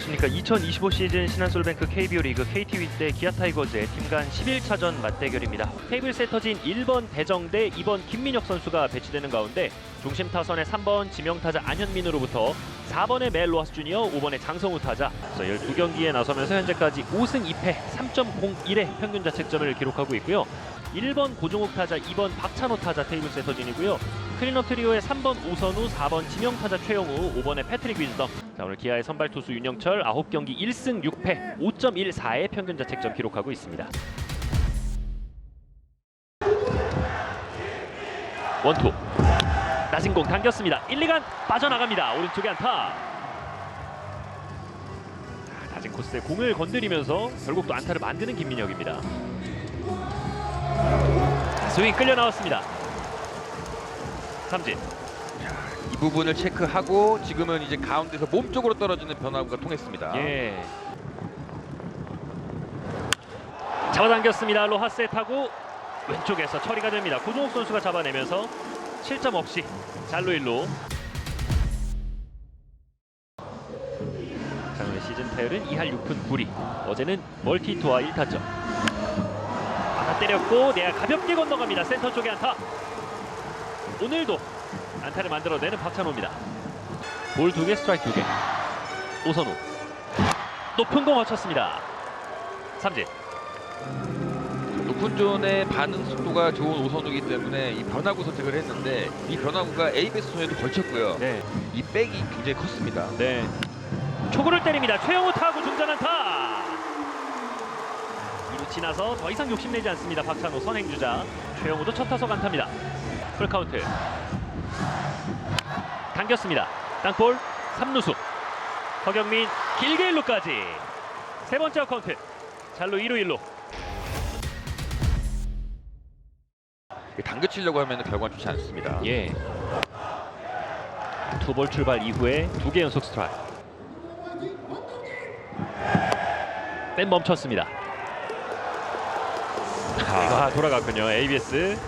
안녕하십니까. 2025 시즌 신한솔뱅크 KBO 리그 KT 위즈 대 기아 타이거즈의 팀간 11차전 맞대결입니다. 테이블 세터진 1번 대정 대 2번 김민혁 선수가 배치되는 가운데 중심 타선의 3번 지명타자 안현민으로부터 4번의 멜 로하스 주니어, 5번의 장성우 타자. 그래서 12경기에 나서면서 현재까지 5승 2패 3.01의 평균 자책점을 기록하고 있고요. 1번 고종욱 타자, 2번 박찬호 타자 테이블 세터진이고요. 클린업 트리오의 3번 오선우, 4번 지명 타자 최영우, 5번의 패트릭 윈덤. 자, 오늘 기아의 선발 투수 윤영철 9경기 1승 6패 5.14의 평균 자책점 기록하고 있습니다. 원투. 낮은 공 당겼습니다. 1, 2간 빠져나갑니다. 오른쪽에 안타. 자, 낮은 코스에 공을 건드리면서 결국 또 안타를 만드는 김민혁입니다. 스윙 끌려 나왔습니다. 삼진. 이 부분을 체크하고 지금은 이제 가운데서 몸 쪽으로 떨어지는 변화구가 통했습니다. 예. 잡아당겼습니다. 로하스에 타고 왼쪽에서 처리가 됩니다. 고종욱 선수가 잡아내면서 7점 없이 잘로 일로. 자, 오늘 시즌 타율은 2할 6푼 9리. 어제는 멀티히트와 1타점. 때렸고 내야 가볍게 건너갑니다. 센터 쪽에 안타. 오늘도 안타를 만들어내는 박찬호입니다. 볼 두 개, 스트라이크 두 개. 오선우. 높은 공 맞췄습니다. 삼진. 높은 존의 반응 속도가 좋은 오선우이기 때문에 이 변화구 선택을 했는데 이 변화구가 ABS 손에도 걸쳤고요. 네. 이 백이 굉장히 컸습니다. 네. 초구를 때립니다. 최영우 타고 중전 안타. 지나서 더 이상 욕심내지 않습니다. 박찬호 선행주자. 최영우도 첫 타석 안타입니다. 풀카운트. 당겼습니다. 땅볼 3루수. 허경민 길게 1루까지. 세 번째 카운트. 잘로 2루 1루. 당겨치려고 하면 결과는 좋지 않습니다. 예. 투볼 출발 이후에 두 개 연속 스트라이크. 뺀 멈췄습니다. 아, 아 돌아갔군요. ABS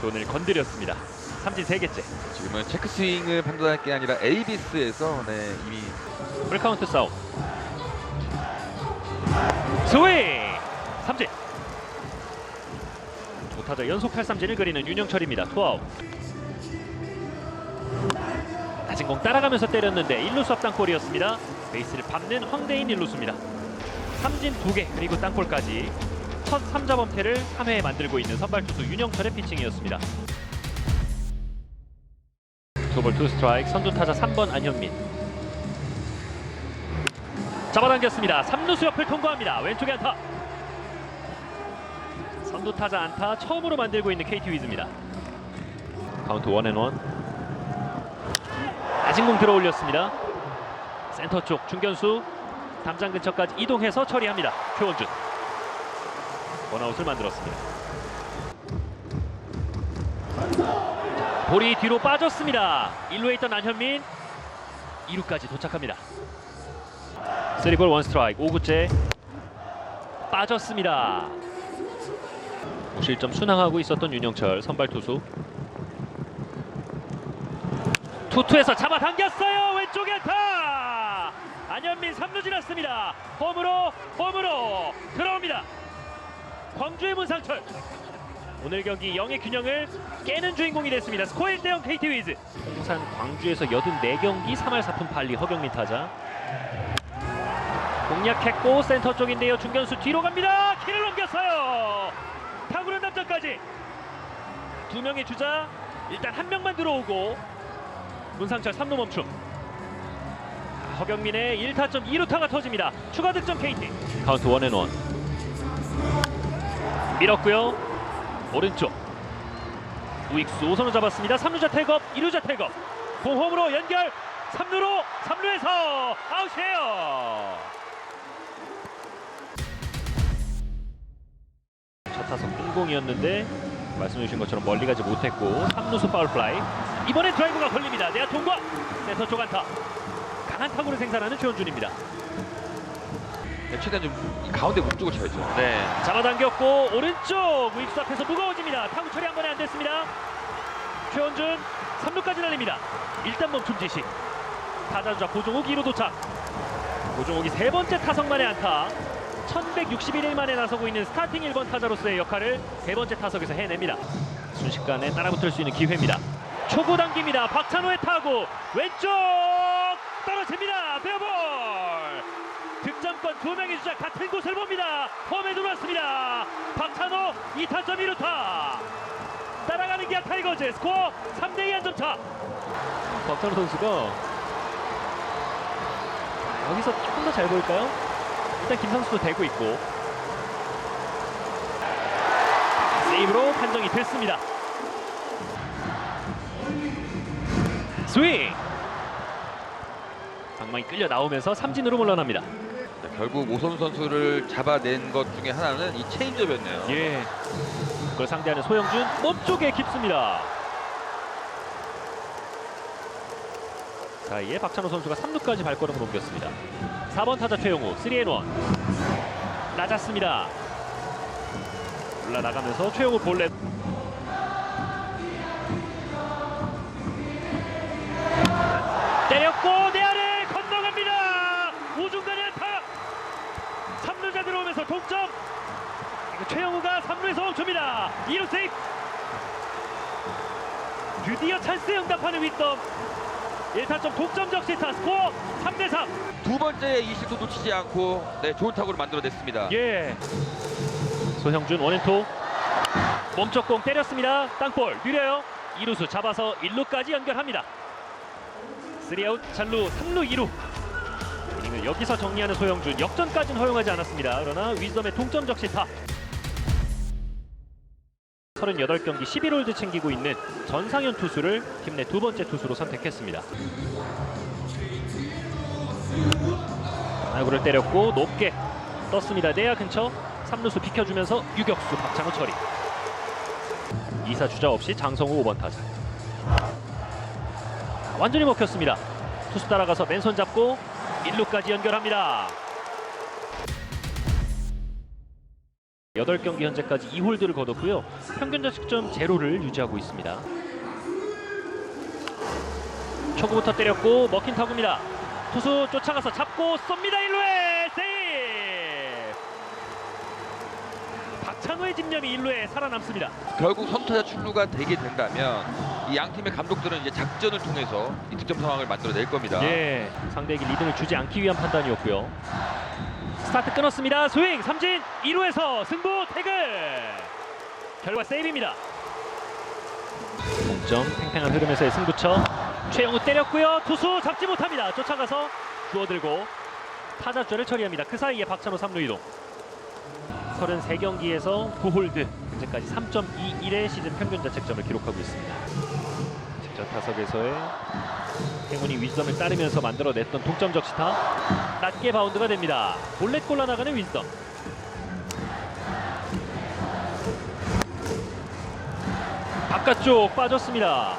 존을 건드렸습니다. 삼진 세 개째. 지금은 체크 스윙을 판단할 게 아니라 ABS에서 네, 이미 풀카운트 싸움. 스윙! 삼진. 조타자 연속 탈삼진을 그리는 윤영철입니다. 투아웃. 낮은 공 따라가면서 때렸는데 1루수 앞 땅볼이었습니다. 베이스를 밟는 황대인 1루수입니다. 삼진 2개 그리고 땅볼까지 첫 3자 범퇴를 3회에 만들고 있는 선발 투수 윤영철의 피칭이었습니다. 투볼 투 스트라이크 선두 타자 3번 안현민 잡아당겼습니다. 3루수 옆을 통과합니다. 왼쪽에 안타. 선두 타자 안타 처음으로 만들고 있는 KT 위즈입니다. 카운트 원앤원. 낮은 공 들어 올렸습니다. 센터 쪽 중견수 담장 근처까지 이동해서 처리합니다. 최원준. 원아웃을 만들었습니다. 자, 볼이 뒤로 빠졌습니다. 1루에 있던 안현민 2루까지 도착합니다. 3볼 원 스트라이크 5구째 빠졌습니다. 무실점 순항하고 있었던 윤영철 선발 투수 투투에서 잡아당겼어요 왼쪽에 안타 안현민 3루 지났습니다 홈으로 홈으로 들어옵니다 광주의 문상철. 오늘 경기 영의 균형을 깨는 주인공이 됐습니다. 스코어 1대0 KT 위즈. 홍산 광주에서 84경기 3할 4푼 8리 허경민 타자. 공략했고 센터 쪽인데요. 중견수 뒤로 갑니다. 키를 넘겼어요. 타구는 담장까지. 두 명의 주자 일단 한 명만 들어오고 문상철 3루 멈춤. 아, 허경민의 1타점 2루타가 터집니다. 추가 득점 KT. 카운트 원앤원 밀었고요. 오른쪽. 우익수 오선우 잡았습니다. 3루자 태업 2루자 태업 공홈으로 연결. 3루로 3루에서 아웃이에요. 첫 타석 공공이었는데 말씀해 주신 것처럼 멀리 가지 못했고 3루수 파울 플라이. 이번에 드라이브가 걸립니다. 내야 통과. 쪽 안타. 강한 타구를 생산하는 최원준입니다. 네, 최대한 좀이 가운데 몸쪽을 쳐야죠. 네. 잡아당겼고 오른쪽 우익수 앞에서 무거워집니다. 타구 처리 한 번에 안 됐습니다. 최원준 3루까지 날립니다. 일단 멈춤 지시 타자주자 고종욱 2루 도착. 고종욱이 세 번째 타석만의 안타. 1161일 만에 나서고 있는 스타팅 1번 타자로서의 역할을 세 번째 타석에서 해냅니다. 순식간에 따라붙을 수 있는 기회입니다. 초구 당깁니다. 박찬호의 타구. 왼쪽 떨어집니다 베어볼 득점권 두 명의 주자 같은 곳을 봅니다. 홈에 들어왔습니다. 박찬호 2타점 1루타. 따라가는 기아 타이거즈. 스코어 3대2 한점 차. 박찬호 선수가 여기서 조금 더 잘 보일까요? 일단 김상수도 대고 있고. 세이브로 판정이 됐습니다. 스윙! 방망이 끌려 나오면서 삼진으로 물러납니다. 자, 결국 오선우 선수를 잡아낸 것 중에 하나는 이 체인지업이었네요. 예. 그걸 상대하는 소영준 몸쪽에 깊습니다. 자 이에 박찬호 선수가 3루까지 발걸음을 옮겼습니다. 4번 타자 최용우 3앤1 낮았습니다. 올라나가면서 최용우 볼넷 동점! 이거 최영우가 3루에서 멈춥니다. 2루 세이프 드디어 찬스에 응답하는 윗덤. 1타점 독점 적시타. 스코어 3대3 두 번째 이 실수 놓치지 않고 네, 좋은 타구를 만들어냈습니다. 예. 소형준 원앤투. 몸쪽 공 때렸습니다. 땅볼 느려요. 2루수 잡아서 1루까지 연결합니다. 3아웃 잘루 3루 2루 이닝을 여기서 정리하는 소형준 역전까지는 허용하지 않았습니다 그러나 위즈덤의 동점 적시타 38경기 11홀드 챙기고 있는 전상현 투수를 팀 내 두 번째 투수로 선택했습니다 아구를 때렸고 높게 떴습니다. 내야 근처 3루수 비켜주면서 유격수 박찬호 처리. 2사 주자 없이 장성우 5번 타자. 완전히 먹혔습니다. 투수 따라가서 맨손 잡고 1루까지 연결합니다. 8경기 현재까지 2홀드를 거뒀고요. 평균 자책점 제로를 유지하고 있습니다. 초구부터 때렸고 먹힌 타구입니다. 투수 쫓아가서 잡고 쏩니다 1루에 세이브 박찬호의 집념이 1루에 살아남습니다 결국 선타자 출루가 되게 된다면 이 양 팀의 감독들은 이제 작전을 통해서 이 득점 상황을 만들어낼 겁니다. 예 상대에게 리듬을 주지 않기 위한 판단이었고요. 스타트 끊었습니다. 스윙 삼진 2루에서 승부 태글 결과 세이브입니다. 동점 팽팽한 흐름에서의 승부처. 최영우 때렸고요. 투수 잡지 못합니다. 쫓아가서 주워들고 타자 주자를 처리합니다. 그 사이에 박찬호 3루 이동 33경기에서 9홀드. 현재까지 3.21의 시즌 평균 자책점을 기록하고 있습니다. 직접 타석에서의 행운이 위즈덤을 따르면서 만들어냈던 동점 적시타. 낮게 바운드가 됩니다. 볼넷 골라 나가는 위즈덤. 바깥쪽 빠졌습니다.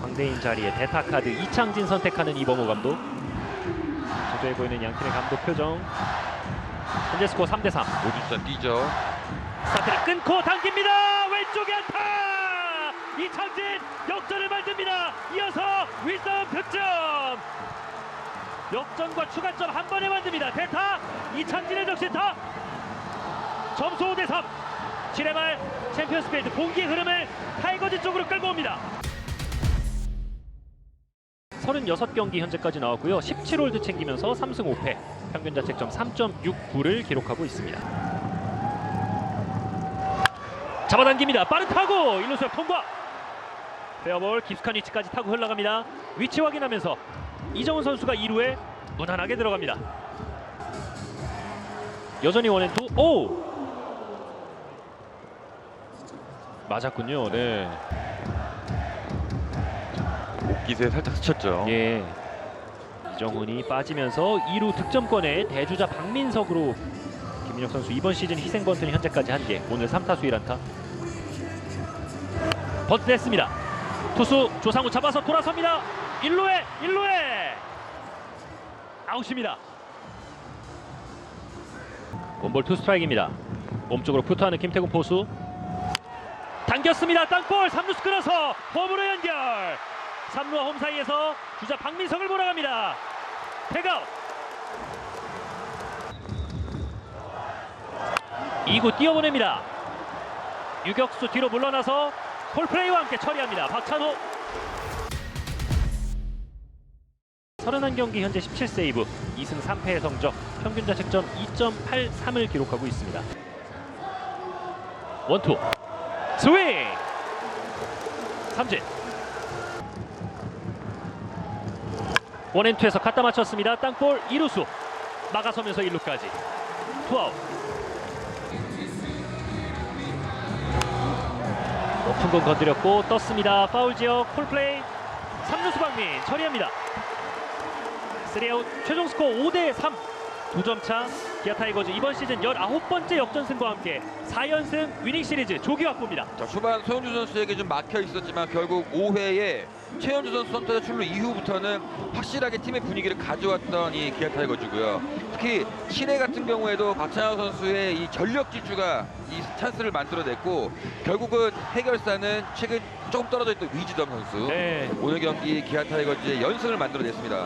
광대인 자리에 대타 카드 이창진 선택하는 이범호 감독. 저조해 보이는 양팀의 감독 표정 현재 스코어 3대 3 오준선 뛰죠. 스타트를 끊고 당깁니다. 왼쪽에 안타! 이창진 역전을 만듭니다. 이어서 윌덤 득점! 역전과 추가점 한 번에 만듭니다. 대타! 이창진의 적시타! 점수 5대 3 7회 말 챔피언스 필드 공기의 흐름을 타이거즈 쪽으로 끌고 옵니다. 36경기 현재까지 나왔고요. 17홀드 챙기면서 3승 5패 평균 자책점 3.69를 기록하고 있습니다 잡아당깁니다. 빠른 타구 1루수 옆 통과. 페어볼 깊숙한 위치까지 타고 흘러갑니다. 위치 확인하면서 이정훈 선수가 2루에 무난하게 들어갑니다. 여전히 원앤투 오 맞았군요. 네. 기세에 살짝 스쳤죠. 예. 이정훈이 빠지면서 2루 득점권에 대주자 박민석으로 김민혁 선수 이번 시즌 희생 번트는 현재까지 한 개. 오늘 3타수 1안타. 번트 됐습니다. 투수 조상우 잡아서 돌아섭니다. 1루에 1루에 아웃입니다. 원볼 투 스트라이크입니다. 몸쪽으로 푸트하는 김태군 포수. 당겼습니다. 땅볼 3루수 끊어서 홈으로 연결. 3루와 홈 사이에서 주자 박민석을 몰아갑니다. 태가웃 2구 뛰어보냅니다. 유격수 뒤로 물러나서 콜플레이와 함께 처리합니다. 박찬호. 31경기 현재 17세이브 2승 3패의 성적. 평균 자책점 2.83을 기록하고 있습니다. 원투. 스윙! 삼진 원앤투에서 갖다 맞췄습니다. 땅볼 2루수. 막아서면서 1루까지. 투아웃. 높은 공 건드렸고 떴습니다. 파울 지역 콜플레이. 3루수 박민 처리합니다. 3아웃 최종 스코어 5대3 2점 차 기아 타이거즈 이번 시즌 19번째 역전승과 함께 4연승 위닝 시리즈 조기 확보입니다 자, 초반 소현주 선수에게 좀 막혀 있었지만 결국 5회에 최현주 선수 선타자 출루 이후부터는 확실하게 팀의 분위기를 가져왔던 이 기아 타이거즈고요. 특히 7회 같은 경우에도 박찬호 선수의 이 전력 질주가 이 찬스를 만들어냈고 결국은 해결사는 최근 조금 떨어져 있던 위지덤 선수. 네. 오늘 경기 기아 타이거즈의 연승을 만들어냈습니다.